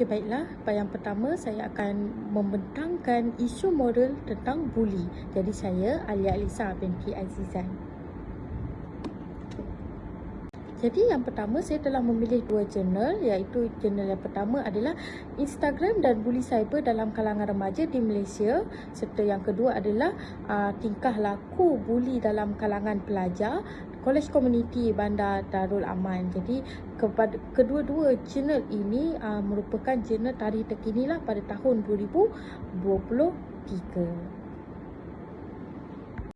Okey baiklah, yang pertama saya akan membentangkan isu moral tentang buli. Jadi saya Alia Alisa binti Azizan. Jadi yang pertama saya telah memilih dua jurnal iaitu jurnal yang pertama adalah Instagram dan buli cyber dalam kalangan remaja di Malaysia serta yang kedua adalah uh, tingkah laku buli dalam kalangan pelajar Kolej Komuniti Bandar Darul Aman. Jadi kepada kedua-dua jurnal ini uh, merupakan jurnal tarikh terkini lah pada tahun 2023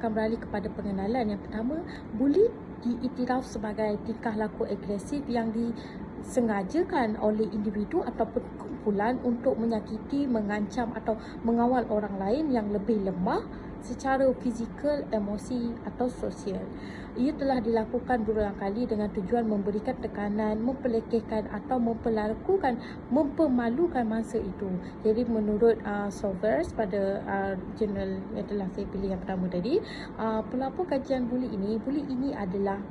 akan beralih kepada pengenalan. Yang pertama, buli diiktiraf sebagai tingkah laku agresif yang disengajakan oleh individu ataupun kumpulan untuk menyakiti, mengancam atau mengawal orang lain yang lebih lemah secara fizikal, emosi atau sosial. Ia telah dilakukan berulang kali dengan tujuan memberikan tekanan, mempelekehkan atau memperlakukan, mempermalukan mangsa itu. Jadi menurut uh, Solvers pada uh, jurnal yang telah saya pilih yang pertama tadi, uh, pelapor kajian buli ini, buli ini adalah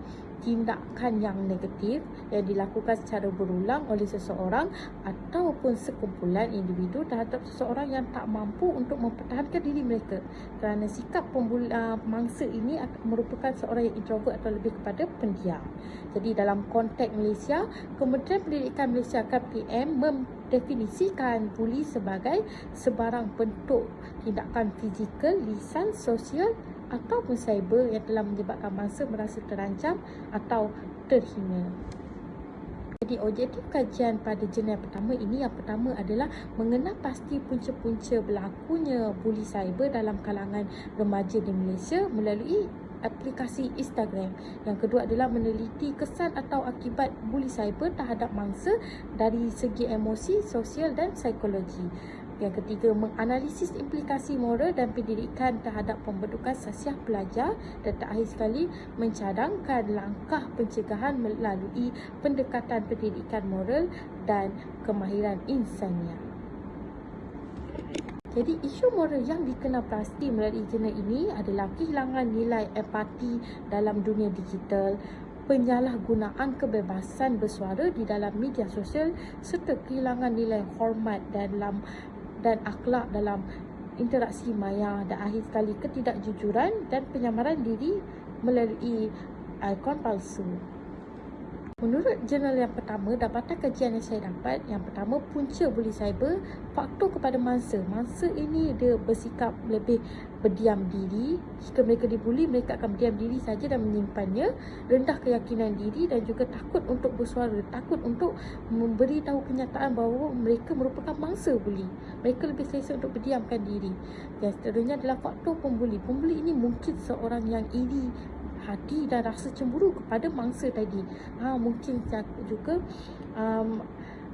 tindakan yang negatif yang dilakukan secara berulang oleh seseorang ataupun sekumpulan individu terhadap seseorang yang tak mampu untuk mempertahankan diri mereka kerana sikap pembula, mangsa ini merupakan seorang yang introvert atau lebih kepada pendiam. Jadi dalam konteks Malaysia, Kementerian Pendidikan Malaysia KPM mendefinisikan buli sebagai sebarang bentuk tindakan fizikal, lisan, sosial ataupun cyber yang telah menyebabkan mangsa merasa terancam atau terhina. Jadi objektif kajian pada jurnal pertama ini yang pertama adalah mengenal pasti punca-punca berlakunya buli cyber dalam kalangan remaja di Malaysia melalui aplikasi Instagram. Yang kedua adalah meneliti kesan atau akibat buli cyber terhadap mangsa dari segi emosi, sosial dan psikologi. Yang ketiga, menganalisis implikasi moral dan pendidikan terhadap pembentukan sasiah pelajar dan terakhir sekali mencadangkan langkah pencegahan melalui pendekatan pendidikan moral dan kemahiran insaniah. Jadi isu moral yang dikenal pasti melalui jurnal ini adalah kehilangan nilai empati dalam dunia digital, penyalahgunaan kebebasan bersuara di dalam media sosial serta kehilangan nilai hormat dalam dan akhlak dalam interaksi maya dan akhir sekali ketidakjujuran dan penyamaran diri melalui ikon palsu. Menurut jurnal yang pertama, dapatan kajian yang saya dapat, yang pertama punca buli cyber, faktor kepada mangsa. Mangsa ini dia bersikap lebih berdiam diri. Jika mereka dibuli, mereka akan berdiam diri saja dan menyimpannya. Rendah keyakinan diri dan juga takut untuk bersuara, takut untuk memberi tahu kenyataan bahawa mereka merupakan mangsa buli. Mereka lebih selesa untuk berdiamkan diri. Dan seterusnya adalah faktor pembuli. Pembuli ini mungkin seorang yang iri, hati dan rasa cemburu kepada mangsa tadi. Ha, mungkin juga um,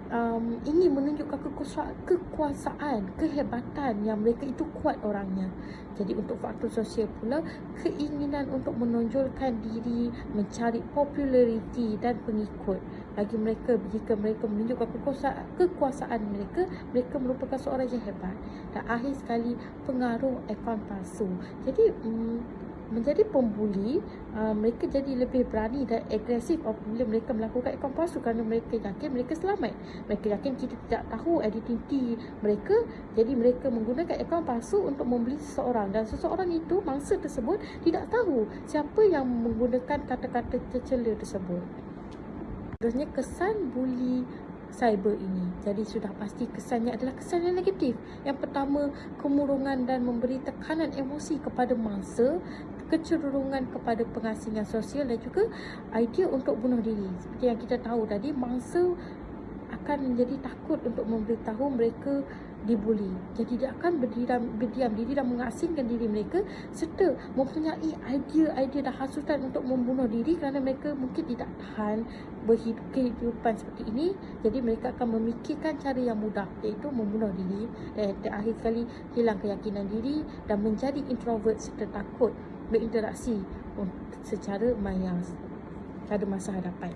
um, ingin menunjukkan kekuasaan, kekuasaan, kehebatan yang mereka itu kuat orangnya. Jadi untuk faktor sosial pula, keinginan untuk menonjolkan diri, mencari populariti dan pengikut. Bagi mereka, jika mereka menunjukkan kekuasaan, kekuasaan mereka, mereka merupakan seorang yang hebat. Dan akhir sekali, pengaruh akaun palsu. Jadi, um, menjadi pembuli, uh, mereka jadi lebih berani dan agresif apabila mereka melakukan akaun palsu kerana mereka yakin mereka selamat. Mereka yakin kita tidak tahu identiti mereka, jadi mereka menggunakan akaun palsu untuk membeli seseorang dan seseorang itu, mangsa tersebut tidak tahu siapa yang menggunakan kata-kata tercela tersebut. Terusnya kesan buli cyber ini. Jadi sudah pasti kesannya adalah kesan yang negatif. Yang pertama, kemurungan dan memberi tekanan emosi kepada mangsa, kecenderungan kepada pengasingan sosial dan juga idea untuk bunuh diri. Seperti yang kita tahu tadi, mangsa akan menjadi takut untuk memberitahu mereka dibuli. Jadi dia akan berdiam, berdiam diri dan mengasingkan diri mereka serta mempunyai idea-idea dan hasutan untuk membunuh diri kerana mereka mungkin tidak tahan berhidup kehidupan seperti ini. Jadi mereka akan memikirkan cara yang mudah iaitu membunuh diri dan terakhir sekali hilang keyakinan diri dan menjadi introvert serta takut berinteraksi secara maya pada masa hadapan.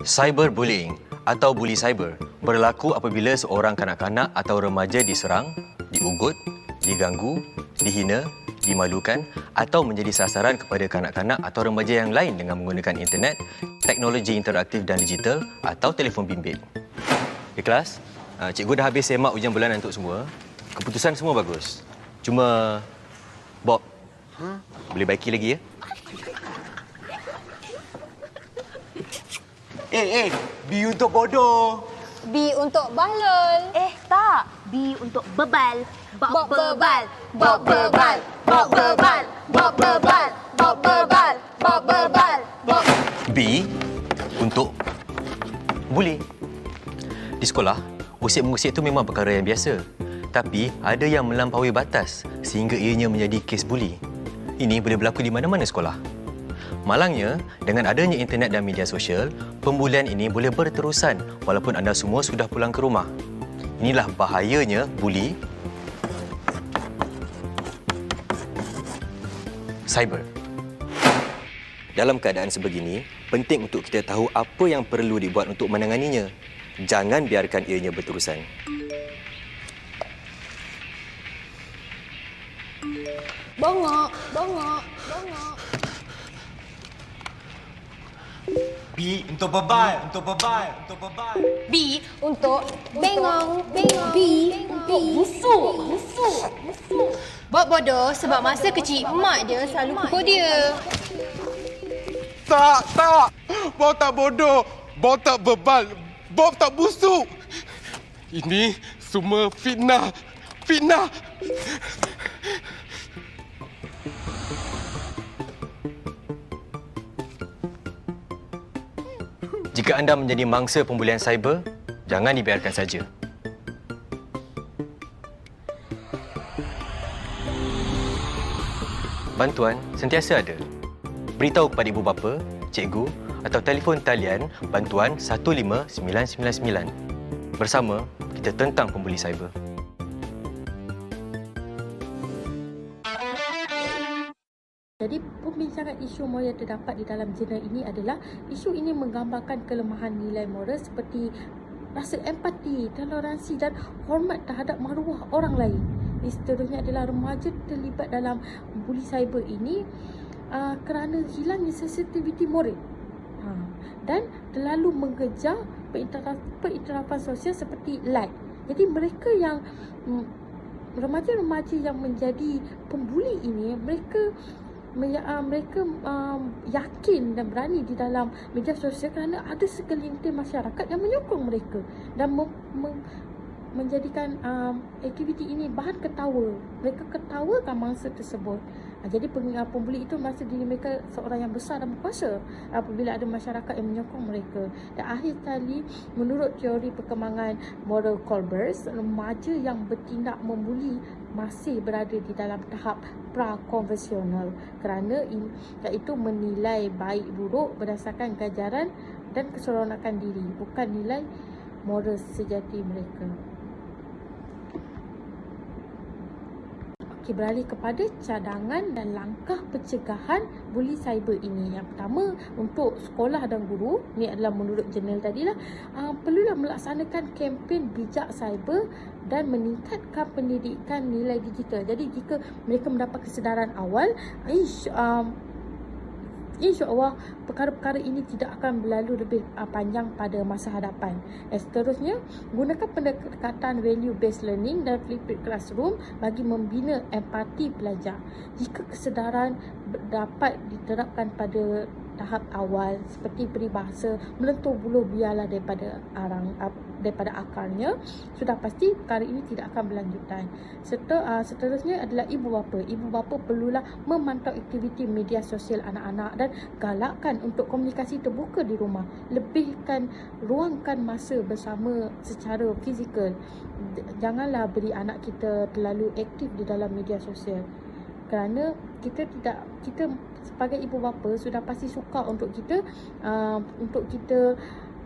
Cyberbullying atau bully cyber berlaku apabila seorang kanak-kanak atau remaja diserang, diugut, diganggu, dihina, dimalukan atau menjadi sasaran kepada kanak-kanak atau remaja yang lain dengan menggunakan internet, teknologi interaktif dan digital atau telefon bimbit. Ikhlas? uh, cikgu dah habis semak ujian bulanan untuk semua. Keputusan semua bagus. Cuma Bob, huh? Boleh baiki lagi ya? Eh, eh, B untuk bodoh. B untuk balol. Eh, tak. B untuk bebal. Bob Bob bebal. Bob bebal. Bob bebal. Bob bebal. Bob bebal. Bob bebal. Bob B untuk bully. Di sekolah, usik-mengusik itu memang perkara yang biasa. Tapi ada yang melampaui batas sehingga ianya menjadi kes bully. Ini boleh berlaku di mana-mana sekolah. Malangnya, dengan adanya internet dan media sosial, pembulian ini boleh berterusan walaupun anda semua sudah pulang ke rumah. Inilah bahayanya bully cyber. Dalam keadaan sebegini, penting untuk kita tahu apa yang perlu dibuat untuk menanganinya. Jangan biarkan ianya berterusan. Bongok. Bongok. Bongok. B untuk bebal, untuk bebal, untuk bebal. B untuk bengong. Bengong. B untuk busuk. Busuk. Busuk. Bob bodoh sebab masa kecil mak dia selalu pukul dia. Tak, tak. Bob tak bodoh. Bob tak bebal. Bob tak busuk. Ini semua fitnah. Fitnah. Jika anda menjadi mangsa pembulian cyber, jangan dibiarkan saja. Bantuan sentiasa ada. Beritahu kepada ibu bapa, cikgu atau telefon talian bantuan 15999. Bersama, kita tentang pembuli cyber. Jadi pembincangan isu moral yang terdapat di dalam jurnal ini adalah isu ini menggambarkan kelemahan nilai moral seperti rasa empati, toleransi dan hormat terhadap maruah orang lain. Di seterusnya adalah remaja terlibat dalam buli cyber ini uh, kerana hilangnya sensitiviti moral. Ha, dan terlalu mengejar periktirafan sosial seperti like. Jadi mereka yang mm, remaja-remaja yang menjadi pembuli ini mereka me- mereka um, yakin dan berani di dalam media sosial kerana ada segelintir masyarakat yang menyokong mereka dan mem- mem- menjadikan um, aktiviti ini bahan ketawa. Mereka ketawakan mangsa tersebut. Jadi pembuli itu merasa diri mereka seorang yang besar dan berkuasa apabila ada masyarakat yang menyokong mereka. Dan akhir sekali, menurut teori perkembangan moral Colbert, remaja yang bertindak membuli masih berada di dalam tahap pra-konvensional kerana iaitu menilai baik buruk berdasarkan ganjaran dan keseronokan diri bukan nilai moral sejati mereka. Okey, beralih kepada cadangan dan langkah pencegahan buli cyber ini. Yang pertama, untuk sekolah dan guru, ni adalah menurut jurnal tadilah, uh, perlulah melaksanakan kempen bijak cyber dan meningkatkan pendidikan nilai digital. Jadi jika mereka mendapat kesedaran awal, ish, um, InsyaAllah perkara-perkara ini tidak akan berlalu lebih uh, panjang pada masa hadapan. Dan seterusnya, gunakan pendekatan value-based learning dan flipped classroom bagi membina empati pelajar. Jika kesedaran dapat diterapkan pada tahap awal seperti peribahasa melentur buluh biarlah daripada arang daripada akarnya sudah pasti perkara ini tidak akan berlanjutan. Serta uh, seterusnya adalah ibu bapa. Ibu bapa perlulah memantau aktiviti media sosial anak-anak dan galakkan untuk komunikasi terbuka di rumah. Lebihkan ruangkan masa bersama secara fizikal. Janganlah beri anak kita terlalu aktif di dalam media sosial. Kerana kita tidak kita sebagai ibu bapa sudah pasti suka untuk kita uh, untuk kita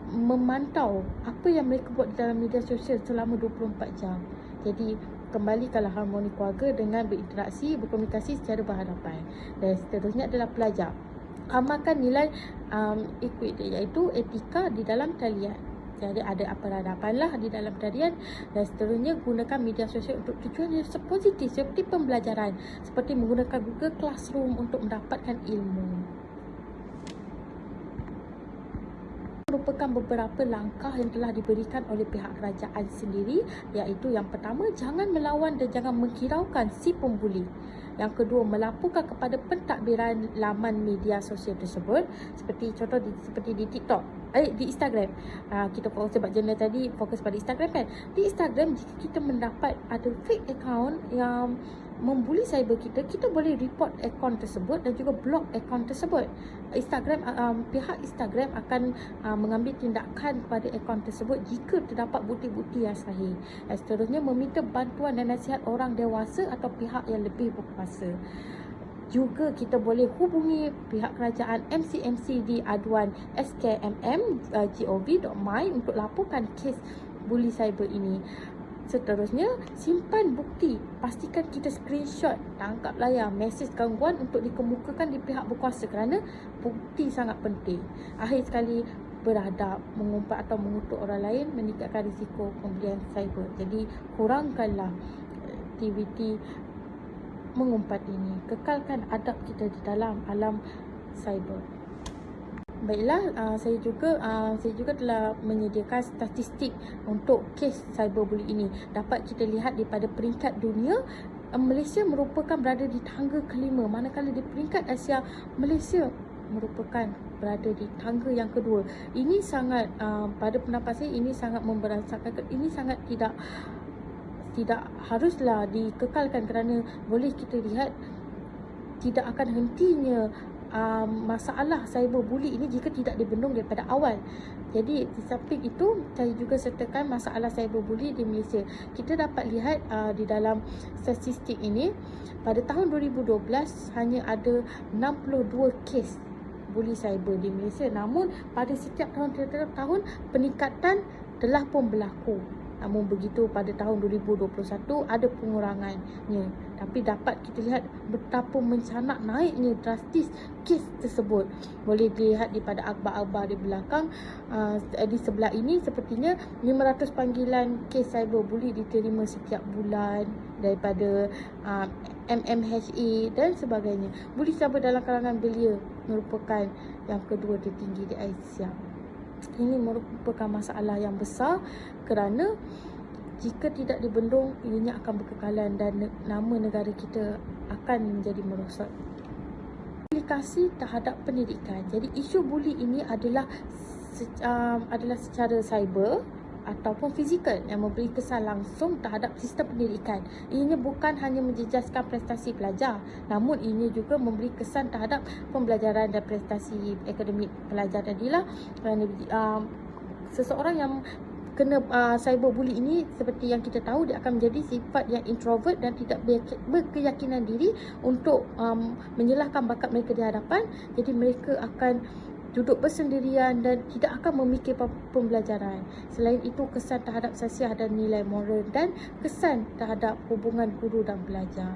memantau apa yang mereka buat dalam media sosial selama 24 jam. Jadi kembalikanlah harmoni keluarga dengan berinteraksi, berkomunikasi secara berhadapan. Dan seterusnya adalah pelajar. Amalkan nilai um, equity iaitu etika di dalam talian. Jadi ada peradaban lah di dalam tarian dan seterusnya gunakan media sosial untuk tujuan yang positif seperti pembelajaran seperti menggunakan Google Classroom untuk mendapatkan ilmu. Merupakan beberapa langkah yang telah diberikan oleh pihak kerajaan sendiri iaitu yang pertama jangan melawan dan jangan menghiraukan si pembuli. Yang kedua, melaporkan kepada pentadbiran laman media sosial tersebut seperti contoh di, seperti di TikTok, eh di Instagram. Uh, kita fokus sebab jurnal tadi fokus pada Instagram kan. Di Instagram jika kita mendapat ada fake account yang membuli cyber kita, kita boleh report akaun tersebut dan juga block akaun tersebut. Instagram um, pihak Instagram akan uh, mengambil tindakan kepada akaun tersebut jika terdapat bukti-bukti yang sahih. Dan seterusnya meminta bantuan dan nasihat orang dewasa atau pihak yang lebih berkuasa. Juga kita boleh hubungi pihak kerajaan MCMC di aduan skmm.gov.my uh, untuk laporkan kes buli cyber ini. Seterusnya, simpan bukti. Pastikan kita screenshot, tangkap layar, mesej gangguan untuk dikemukakan di pihak berkuasa kerana bukti sangat penting. Akhir sekali, beradab, mengumpat atau mengutuk orang lain meningkatkan risiko pembelian cyber. Jadi, kurangkanlah aktiviti mengumpat ini. Kekalkan adab kita di dalam alam cyber. Baiklah, uh, saya juga uh, saya juga telah menyediakan statistik untuk kes cyberbully ini. Dapat kita lihat daripada peringkat dunia, uh, Malaysia merupakan berada di tangga kelima. Manakala di peringkat Asia, Malaysia merupakan berada di tangga yang kedua. Ini sangat uh, pada pendapat saya ini sangat memberasakan ini sangat tidak tidak haruslah dikekalkan kerana boleh kita lihat tidak akan hentinya um, masalah cyberbully ini jika tidak dibendung daripada awal. Jadi di samping itu saya juga sertakan masalah cyberbully di Malaysia. Kita dapat lihat uh, di dalam statistik ini pada tahun 2012 hanya ada 62 kes bully cyber di Malaysia. Namun pada setiap tahun setiap tahun peningkatan telah pun berlaku. Namun begitu pada tahun 2021 ada pengurangannya. Tapi dapat kita lihat betapa mencanak naiknya drastis kes tersebut. Boleh dilihat daripada akhbar-akhbar di belakang. Uh, di sebelah ini sepertinya 500 panggilan kes cyberbully diterima setiap bulan daripada uh, MMHA dan sebagainya. Bully cyber dalam kalangan belia merupakan yang kedua tertinggi di Asia ini merupakan masalah yang besar kerana jika tidak dibendung ianya akan berkekalan dan nama negara kita akan menjadi merosak aplikasi terhadap pendidikan. Jadi isu buli ini adalah um, adalah secara cyber ataupun fizikal yang memberi kesan langsung terhadap sistem pendidikan. Ianya bukan hanya menjejaskan prestasi pelajar, namun ianya juga memberi kesan terhadap pembelajaran dan prestasi akademik pelajar kerana uh, seseorang yang kena uh, cyberbully ini seperti yang kita tahu dia akan menjadi sifat yang introvert dan tidak berkeyakinan diri untuk um, menyalahkan bakat mereka di hadapan jadi mereka akan duduk bersendirian dan tidak akan memikir pembelajaran. Selain itu, kesan terhadap sasiah dan nilai moral dan kesan terhadap hubungan guru dan pelajar.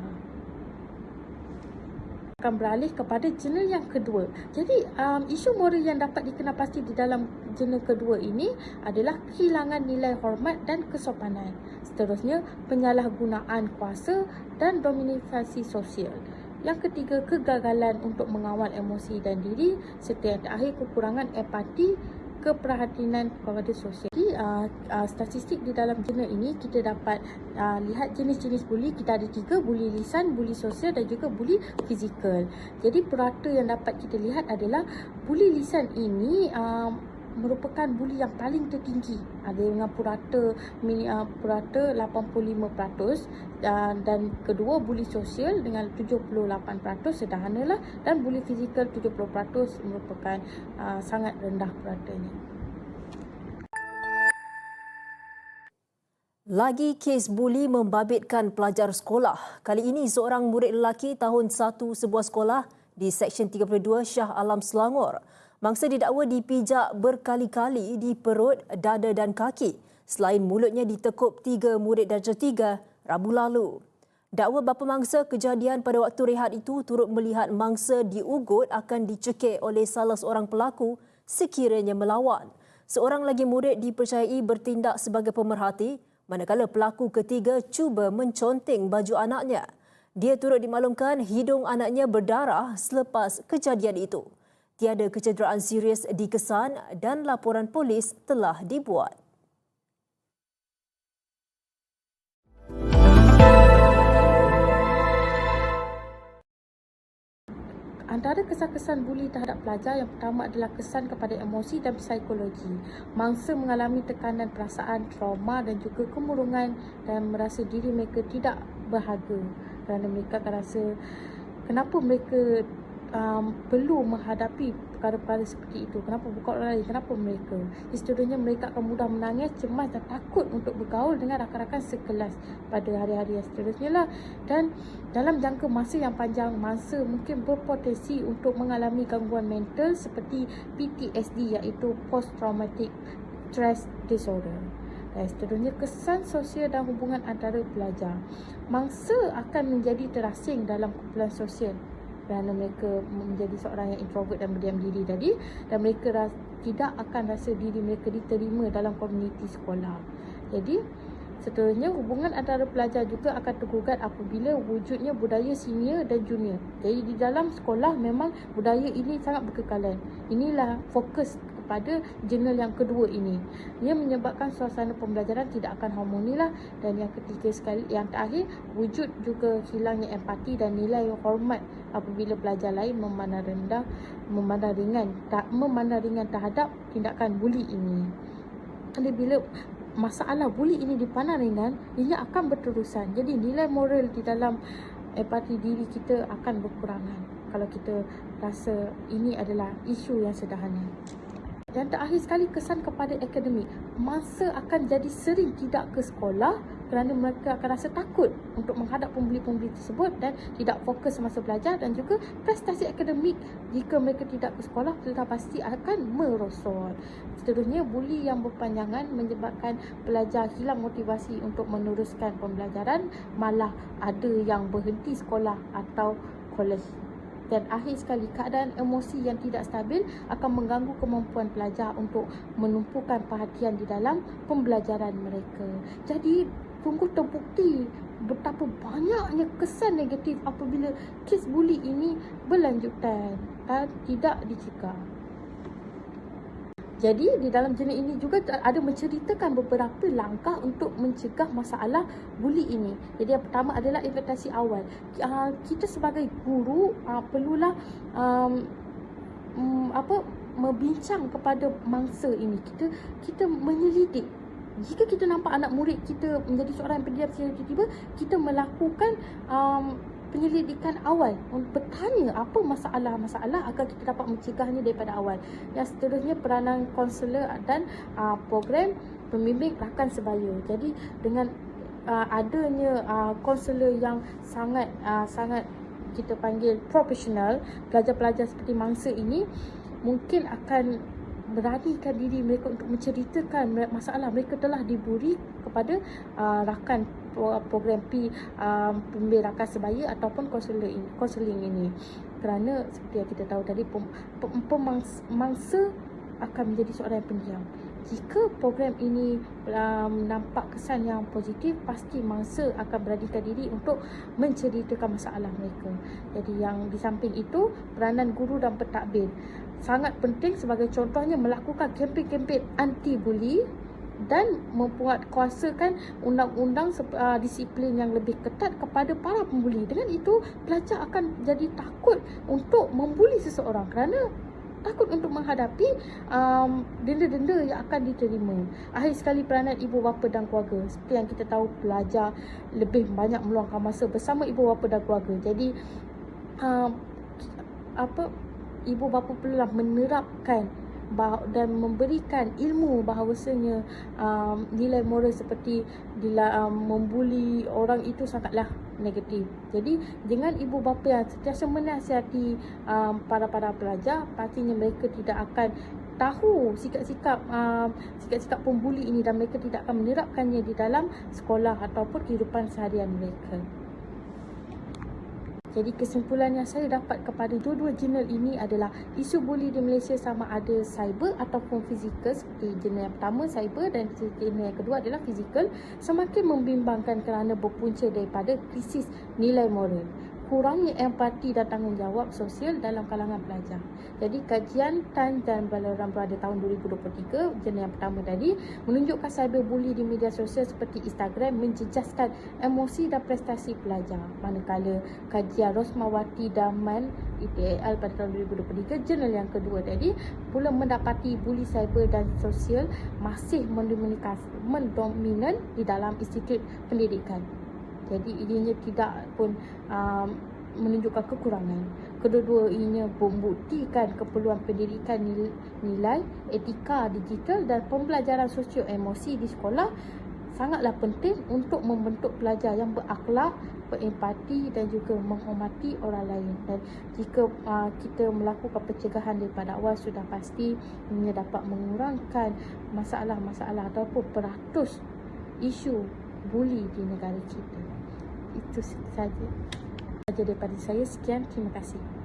Akan beralih kepada jurnal yang kedua. Jadi, um, isu moral yang dapat dikenal pasti di dalam jurnal kedua ini adalah kehilangan nilai hormat dan kesopanan. Seterusnya, penyalahgunaan kuasa dan dominasi sosial. Yang ketiga, kegagalan untuk mengawal emosi dan diri serta yang terakhir, kekurangan empati keperhatian kepada sosial. Jadi, uh, uh, statistik di dalam jurnal ini kita dapat uh, lihat jenis-jenis buli. Kita ada tiga, buli lisan, buli sosial dan juga buli fizikal. Jadi, purata yang dapat kita lihat adalah buli lisan ini uh, merupakan buli yang paling tertinggi. Ada dengan purata uh, purata 85% dan, dan kedua buli sosial dengan 78% sederhanalah dan buli fizikal 70% merupakan uh, sangat rendah puratanya. Lagi kes buli membabitkan pelajar sekolah. Kali ini seorang murid lelaki tahun 1 sebuah sekolah di Seksyen 32 Shah Alam Selangor Mangsa didakwa dipijak berkali-kali di perut, dada dan kaki selain mulutnya ditekup tiga murid darjah tiga Rabu lalu. Dakwa bapa mangsa kejadian pada waktu rehat itu turut melihat mangsa diugut akan dicekik oleh salah seorang pelaku sekiranya melawan. Seorang lagi murid dipercayai bertindak sebagai pemerhati manakala pelaku ketiga cuba menconteng baju anaknya. Dia turut dimaklumkan hidung anaknya berdarah selepas kejadian itu. Tiada kecederaan serius dikesan dan laporan polis telah dibuat. Antara kesan-kesan buli terhadap pelajar yang pertama adalah kesan kepada emosi dan psikologi. Mangsa mengalami tekanan perasaan, trauma dan juga kemurungan dan merasa diri mereka tidak berharga kerana mereka akan rasa kenapa mereka um, perlu menghadapi perkara-perkara seperti itu. Kenapa bukan orang lain? Kenapa mereka? Seterusnya mereka akan mudah menangis, cemas dan takut untuk bergaul dengan rakan-rakan sekelas pada hari-hari yang seterusnya lah. Dan dalam jangka masa yang panjang, masa mungkin berpotensi untuk mengalami gangguan mental seperti PTSD iaitu Post Traumatic Stress Disorder. Dan seterusnya kesan sosial dan hubungan antara pelajar. Mangsa akan menjadi terasing dalam kumpulan sosial kerana mereka menjadi seorang yang introvert dan berdiam diri tadi dan mereka ras, tidak akan rasa diri mereka diterima dalam komuniti sekolah. Jadi seterusnya hubungan antara pelajar juga akan tergugat apabila wujudnya budaya senior dan junior. Jadi di dalam sekolah memang budaya ini sangat berkekalan. Inilah fokus kepada jurnal yang kedua ini. Ia menyebabkan suasana pembelajaran tidak akan harmoni lah dan yang ketiga sekali yang terakhir wujud juga hilangnya empati dan nilai hormat apabila pelajar lain memandang rendah memandang ringan tak memandang ringan terhadap tindakan buli ini. Jadi bila masalah buli ini dipandang ringan, ia akan berterusan. Jadi nilai moral di dalam empati diri kita akan berkurangan kalau kita rasa ini adalah isu yang sederhana. Dan terakhir sekali kesan kepada akademik. Masa akan jadi sering tidak ke sekolah kerana mereka akan rasa takut untuk menghadap pembeli-pembeli tersebut dan tidak fokus semasa belajar dan juga prestasi akademik jika mereka tidak ke sekolah sudah pasti akan merosot. Seterusnya, buli yang berpanjangan menyebabkan pelajar hilang motivasi untuk meneruskan pembelajaran malah ada yang berhenti sekolah atau kolej dan akhir sekali keadaan emosi yang tidak stabil akan mengganggu kemampuan pelajar untuk menumpukan perhatian di dalam pembelajaran mereka. Jadi sungguh terbukti betapa banyaknya kesan negatif apabila kes buli ini berlanjutan dan tidak dicegah. Jadi di dalam jurnal ini juga ada menceritakan beberapa langkah untuk mencegah masalah buli ini. Jadi yang pertama adalah inventasi awal. Uh, kita sebagai guru uh, perlulah um, um, apa membincang kepada mangsa ini. Kita kita menyelidik jika kita nampak anak murid kita menjadi seorang yang pendiam secara tiba-tiba, kita melakukan um, penyelidikan awal bertanya apa masalah-masalah agar kita dapat mencegahnya daripada awal. Yang seterusnya peranan konselor dan uh, program pembimbing rakan sebaya. Jadi dengan uh, adanya uh, konselor yang sangat uh, sangat kita panggil profesional, pelajar-pelajar seperti mangsa ini mungkin akan beranikan diri mereka untuk menceritakan masalah mereka telah diburi kepada uh, rakan program P um, pembimbing rakan sebaya ataupun konseling konseling ini. Kerana seperti yang kita tahu tadi pemangsa akan menjadi seorang yang pendiam. Jika program ini um, nampak kesan yang positif pasti mangsa akan beranikan diri untuk menceritakan masalah mereka. Jadi yang di samping itu peranan guru dan pentadbir. Sangat penting sebagai contohnya melakukan kempen-kempen anti bully dan membuat kuasakan undang-undang uh, disiplin yang lebih ketat kepada para pembuli. Dengan itu, pelajar akan jadi takut untuk membuli seseorang kerana takut untuk menghadapi um, denda-denda yang akan diterima. Akhir sekali peranan ibu bapa dan keluarga. Seperti yang kita tahu, pelajar lebih banyak meluangkan masa bersama ibu bapa dan keluarga. Jadi, um, apa ibu bapa perlulah menerapkan dan memberikan ilmu bahawasanya um, nilai moral seperti bila um, membuli orang itu sangatlah negatif. Jadi dengan ibu bapa yang sentiasa menasihati um, para-para pelajar, pastinya mereka tidak akan tahu sikap-sikap um, sikap-sikap pembuli ini dan mereka tidak akan menerapkannya di dalam sekolah ataupun kehidupan seharian mereka. Jadi kesimpulan yang saya dapat kepada dua-dua jurnal ini adalah isu buli di Malaysia sama ada cyber ataupun fizikal seperti jurnal yang pertama cyber dan jurnal yang kedua adalah fizikal semakin membimbangkan kerana berpunca daripada krisis nilai moral. Kurangnya empati dan tanggungjawab sosial dalam kalangan pelajar. Jadi kajian Tan dan Balaram pada tahun 2023 jenis yang pertama tadi menunjukkan cyberbully di media sosial seperti Instagram menjejaskan emosi dan prestasi pelajar. Manakala kajian Rosmawati Daman IPAL pada tahun 2023 jurnal yang kedua tadi pula mendapati bully cyber dan sosial masih mendominan di dalam institut pendidikan. Jadi ianya tidak pun um, menunjukkan kekurangan. Kedua-dua ianya membuktikan keperluan pendidikan nil- nilai, etika digital dan pembelajaran sosio emosi di sekolah sangatlah penting untuk membentuk pelajar yang berakhlak, berempati dan juga menghormati orang lain. Dan jika uh, kita melakukan pencegahan daripada awal sudah pasti ia dapat mengurangkan masalah-masalah ataupun peratus isu buli di negara kita. Itu saja. Saja daripada saya. Sekian. Terima kasih.